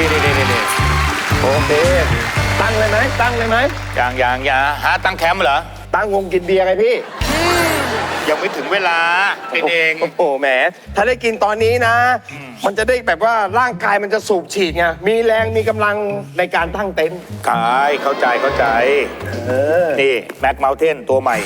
นี่นี่นี่นี่โอเคตั้งเลยไหมตั้งเลยไหมอย่างอย่างอย่างหาตั้งแคมป์เหรอ ตั้งวงกินเบียร์ไงพี่ ยังไม่ถึงเวลาเป็นเองโอ้โหแหม ถ้าได้กินตอนนี้นะ มันจะได้แบบว่าร่างกายมันจะสูบฉีดไง มีแรงมีกำลังในการตั้งเต็นท์ขายเข้าใจเข้าใจ เออนี่แม็กเมลเทนตัวใหม่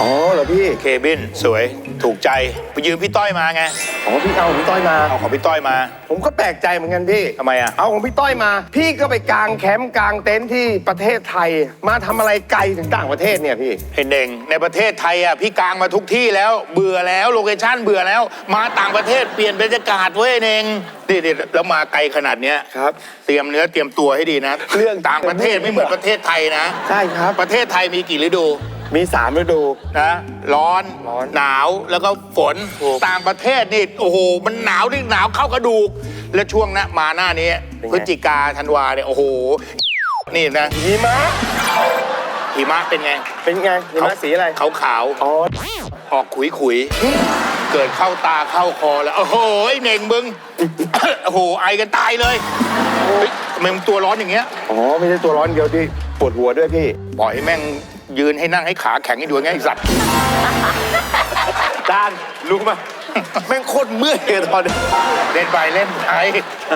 อ๋อเหรอพี่เคบินสวยถูกใจ ไปยืมพี่ต้อยมาไง อ๋อพี่เอาของพี่ต้อยมา เอาของพี่ต้อยมา ผมก็แปลกใจเหมือนกันพี่ทำไมอะเอาของพี่ต้อยมา พี่ก็ไปกางแคมป์กางเต็นท์ที่ประเทศไทย มาทำอะไรไกลถึงต่างประเทศเนี่ยพี่ไอ้เน่งในประเทศไทยอะพี่กางมาทุกที่แล้ว เบื่อแล้วโลเคชั่นเบื่อแล้ว มาต่างประเทศเปลี่ยนบรรยากาศเว้ยเน่งนี่นี่แล้วมาไกลขนาดเนี้ยครับเตรียมเนื้อเตรียมตัวให้ดีนะเรื่อง ต่างประเทศไม่เหมือนประเทศไทยนะ ใช่ครับ ประเทศไทยมีกี่ฤดู มีสามฤดู นะร้อนร้อนหนาวแล้วก็ฝนถูกต่างประเทศนี่โอ้โห มันหนาวนี่หนาวเข้ากระดูก แล้วช่วงนะมาหน้านี้เป็นไง พฤศจิกาธันวาเนี่ยโอ้โห นี่นะหิมะหิมะเป็นไงเป็นไงหิมะสีอะไรขาวขาวอ๋อๆออกขุยขุยๆเกิดเข้าตาเข้าคอแล้วโอ้โหไอ้เน่งมึง โอ้โหไอกันตายเลยเฮ้ยทำไมมึงตัวร้อนอย่างเงี้ย อ๋อไม่ใช่ตัวร้อนเดียวดิปวดหัวด้วยพี่ ปล่อยให้แม่ง ยืนให้นั่งให้ขาแข็งให้ดูไงไอ้สัตว์จานรู้ป่ะแม่งโคตรเมื่อยเลยตอนนี้เล่นไปเล่นไป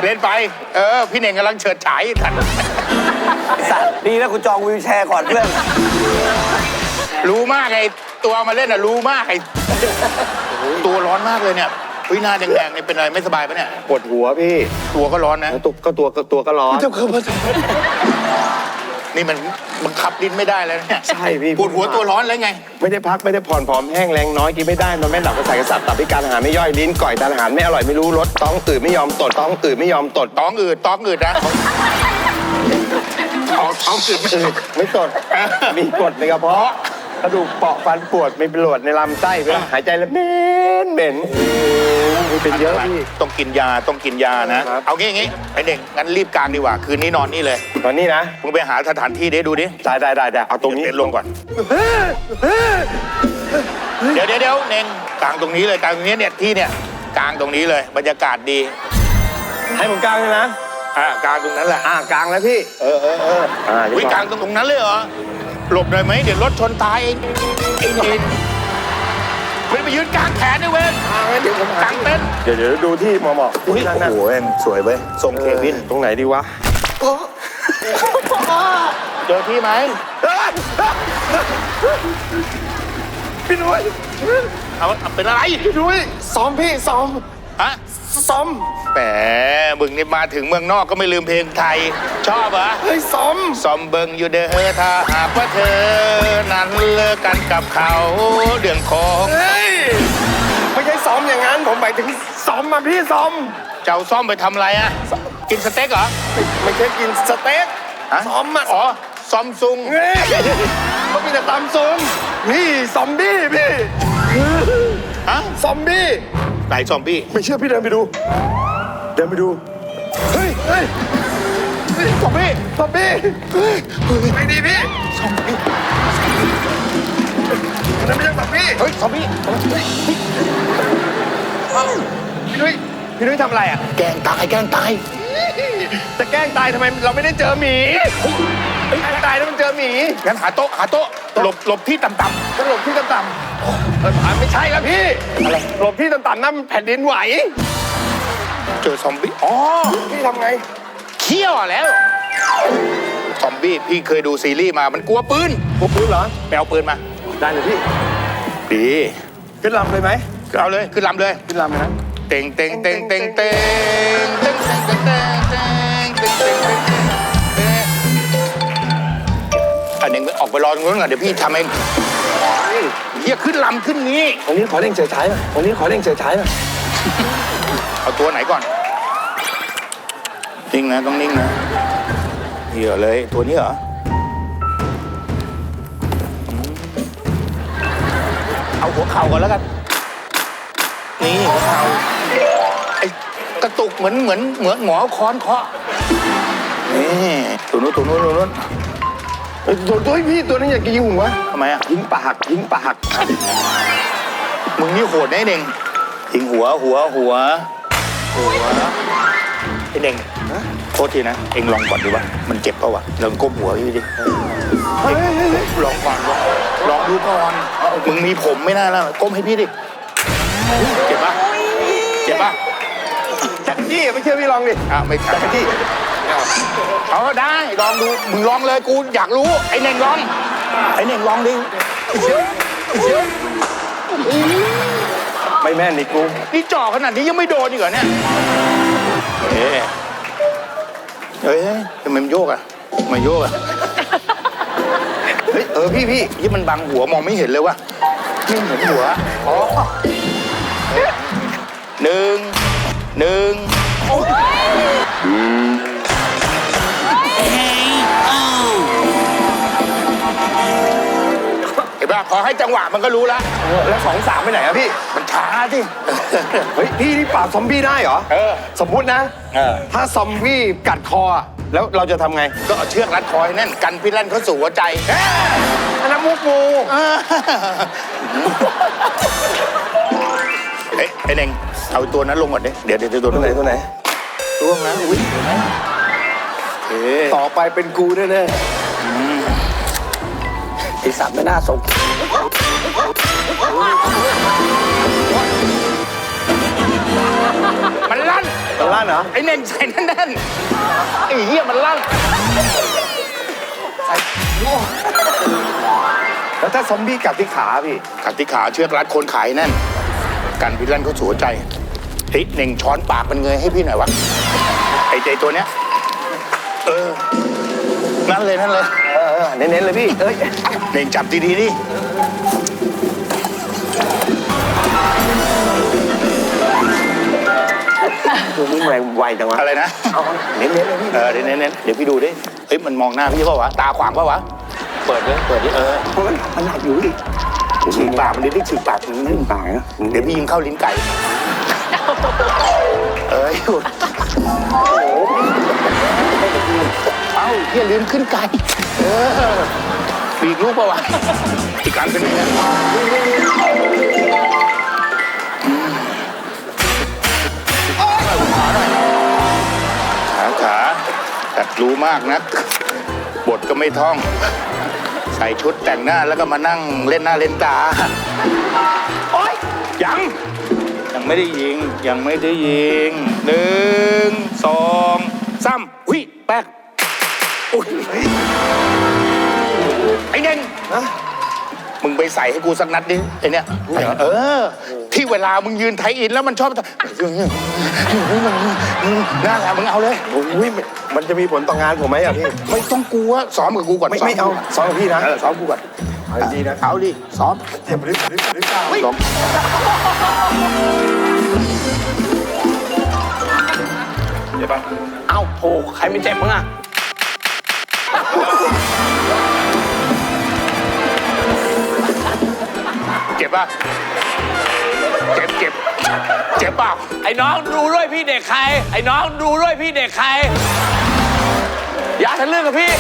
เล่นไป เออ พี่เน่งกำลังเฉิดฉายทันสัตว์ดีนะกูจองวิวแชร์ก่อนเพื่อนรู้มากไงตัวเอามาเล่นอะรู้มากไอ้ตัวร้อนมากเลยเนี่ยวิหน้าแดงๆเนี่ยเป็นอะไรไม่สบายปะเนี่ยปวดหัวพี่ ตัวก็ร้อนนะแล้วตัวก็ตัวก็ตัวก็ร้อน นี่มันบังคับลิ้นไม่ได้แล้วเนี่ยใช่พี่ปวดหัวตัวร้อนแล้วไง ไม่ได้พักไม่ได้ผ่อนผอมแห้งแรงน้อยกินไม่ได้นอนไม่หลับกระสายกระสับตับพิการอาหารไม่ย่อยลิ้นก่อยทานอาหารไม่อร่อยไม่รู้รสท้องอืดไม่ยอมตดท้องอืดไม่ยอมตดท้องอืดท้องอืดนะท้องท้องอืดไม่อืดไม่ตดมีกรดในกระเพาะกระดูกเปราะฟันปวดมีประหลวดในลำไส้เวลาหายใจแล้วเหม็นเหม็น เป็นเยอะพี่ ต้องกินยาต้องกินยานะ ครับ เอางี้งี้ไอ้เด็กงั้นรีบกลางดีกว่า คืนนี้นอนนี่เลยตอนนี้นะมึงไปหาสถานที่เด้ดูดิได้ได้ได้ได้เอาตรงนี้เดี๋ยวเต็นท์ลงก่อน เดี๋ยวเดี๋ยวเดี๋ยวเน่งกลางตรงนี้เลยกลางตรงนี้เนี่ยที่เนี่ยกลางตรงนี้เลย บรรยากาศดีให้ผมกลางเลยนะอ่ากลางตรงนั้นแหละอ่ากลางแล้วพี่ เออเออเอออ่าวิเดี๋ยวกลางตรงตรงนั้นเลยเหรอหลบหน่อยไหมเดี๋ยวรถชนตายไอ้เนน ไม่ไปยืนกลางแขนด้วยเว้ยอ่างั้นเดี๋ยวผมกลางเต็นท์เดี๋ยวเดี๋ยวดูที่เหมาะเหมาะอุ้ยนั่นโอ้น่ะโหแม่งสวยเว้ยทรงเควินตรงไหนดีวะเจอที่ไหมพี่นุ้ยเอาเอาเป็นอะไรพี่นุ้ยซ้อมพี่ซ้อมฮะ ซ้อมแหมมึงนี่มาถึงเมืองนอกก็ไม่ลืมเพลงไทย ชอบเหรอเฮ้ยซ้อมซอมเบิงอยู่เด้อถ้าหากว่าเธอ นั้นเลิกกันกับเขาเดืองของเฮ้ยไม่ใช่ซ้อมอย่างนั้นผมหมายถึงซ้อมมาพี่ซ้อมเจ้าซ่อมไปทำอะไรอะกินสเต็กเหรอไม่ใช่กินสเต็กฮะซ้อมมาอ๋อซอมซุงเฮ้ยเขามีแต่ตามซ้อมนี่ซอมบี้พี่ฮะซอมบี้ ไหนซอมบี้ ไม่เชื่อพี่เดินไปดู เดินไปดู เฮ้ยเฮ้ยเฮ้ยซอมบี้ซอมบี้เฮ้ยเฮ้ยไม่ดีพี่ซอมบี้นั่นไม่ใช่ซอมบี้เฮ้ยซอมบี้เอ้าพี่นุ้ยพี่นุ้ยทำอะไรอะ แกล้งตายแกล้งตาย จะแกล้งตายทำไมเราไม่ได้เจอหมี แกล้งตายแล้วมันเจอหมีงั้นหาโต๊ะหาโต๊ะหลบหลบที่ต่ำก็หลบที่ต่ำๆเอออะไม่ใช่แล้วพี่อะไรหลบที่ต่ำๆนั่นมันแผ่นดินไหวๆเจอซอมบี้อ๋อพี่ทำไงเขี้ยวแล้วซอมบี้พี่เคยดูซีรีส์มามันกลัวปืนพวกปืนเหรอไปเอาปืนมา ได้เลยพี่ดีขึ้นลำเลยไหมเอาเลยขึ้นลำเลยขึ้นลำเลยนะเต็งเต็งเต็งเต็งเต็งเต็งเต็งเต็งเต็งเต็งเต็ง อันนี้ออกไปรอตรงนู้นก่อนเดี๋ยวพี่ทำเองเฮียขึ้นลำขึ้นนี้ วันนี้ขอเร่งเฉยฉายหน่อยวันนี้ขอเร่งเฉยฉายหน่อยเอาตัวไหนก่อน นิ่งนะต้องนิ่งนะเหี้ยเลยตัวนี้เหรออืมเอาหัวเข่าก่อนแล้วกัน นี่หัวเข่าไอ้กระตุกเหมือนเหมือนเหมือนหมอค้อนเคาะนี่ตัวนู้นตัวนู้นตัวนู้นเอ้ย ตัวตัวพี่ตัวนี้อยากจะยิงหัวทำไมอะยิงปากยิงปากมึงนี่โหดนะไอ้เน่งยิงหัวหัวหัวหัวไอ้เน่งทษทีนะ เอ็งลองก่อนดีวะมันเจ็บเปล่าวะลองก้มหัวพี่ดิเฮ้ยลองก่อนลองลองดูก่อนมึงมีผมไม่น่าแล้วก้มให้พี่ดิเจ็บปะเจ็บปะจักรจี้ไม่เชื่อพี่ลองดิอะไม่จักรจี้ เอาได้ลองดูมึงลองเลยกูอยากรู้ไอ้เน่งลองไอ้เน่งลองดิไม่แม่นนี่กูนี่จ่อขนาดนี้ยังไม่โดนอีกเหรอเนี่ยเอ๊ะเฮ้ยทำไมมันโยกอะทำไมโยกอะเฮ้ยเออพี่พี่ยี่มันบังหัวมองไม่เห็นเลยวะไม่เห็นหัวอ๋อหนึ่งหนึ่ง เห็นปะพอให้จังหวะมันก็รู้แล้วแล้วสองสามไปไหนอะพี่ มันช้าสิเฮ้ยพี่นี่ปราบซอมบี้ได้เหรอเออ สมมุตินะเออ ถ้าซอมบี้กัดคออะแล้วเราจะทำไงก็เอาเชือกรัดคอให้แน่นกันพิษลั่นเข้าสู่หัวใจอันนั้นมุกงูเอ้ยไอ้เน่งเอาตัวนั้นลงก่อนดิเดี๋ยวเดี๋ยวเดี๋ยวตัวตัวไหนตัวไหนร่วงแล้วอุ้ยเห็นไหมเอ๊ะต่อไปเป็นกูแน่ไอ้สัตว์ไม่น่าสง มันลั่นๆตัวล่าเหรอ ไอ้เน่งใส่แน่นๆไอ้เหี้ยมันลั่นแล้วถ้าซอมบี้กัดที่ขาพี่ขัดที่ขาเชือกรัดโคนขายแน่น กันพิษลั่นเข้าสู่หัวใจเฮ้ยเน่งช้อนปากมันเงยให้พี่หน่อยวะ ไอ้ใจตัวเนี้ย เออ นั่นเลยนั่นเลย เออเออเน้นๆเลยพี่ เอ้ย เน่งจับดีๆดิตัว นี้แรงไวจังวะอะไรนะ เอาเน้นๆเลยพี่เออเดี๋ยวเน้นๆเดี๋ยวพี่ดูดิเฮ้ยมันมองหน้าพี่เปล่าวะตาขวางเปล่าวะเปิดเลยเปิดดิเออเพราะมันมันหนักอยู่ดิฉีกปากมันดิดิฉีกปากมันนิดตายนะเดี๋ยวพี่ยิงเข้าลิ้นไก่เอ้ยเอ้าเฮียลืมขึ้นไก่เออปีกลูกเปล่าวะอีกการเป็นไง ขาขาแต่รู้มากนะบทก็ไม่ท่อง ใส่ชุดแต่งหน้าแล้วก็มานั่งเล่นหน้าเล่นตา โอ๊ย ยัง ยังไม่ได้ยิง ยังไม่ได้ยิงหนึ่งสองสามหุยแป๊กอุ้ยไอ้เน่ง มึงไปใส่ให้กูสักนัดดิไอ้เนี่ยเออ ที่เวลามึงยืนไทยอินแล้วมันชอบน่าแหละมึงเอาเลยโอ้ยมันมันจะมีผลต่องานผมไหมอะพี่ไม่ต้องกลัวซ้อมกับกูก่อนไม่ไม่เอาซ้อมกับพี่นะเออซ้อมกูก่อนเอาดีๆนะเอาดิซ้อมเจ็บหรือหรือหรือเปล่าซ้อมเจ็บปะเอ้าโถใครไม่เจ็บมั้งอะ บป่ะเจ็บเจ็บเจ็บเปล่าไอ้น้องดูด้วยพี่เด็กใคร ไอ้น้องดูด้วยพี่เด็กใคร อย่าทะลึ่งกับพี่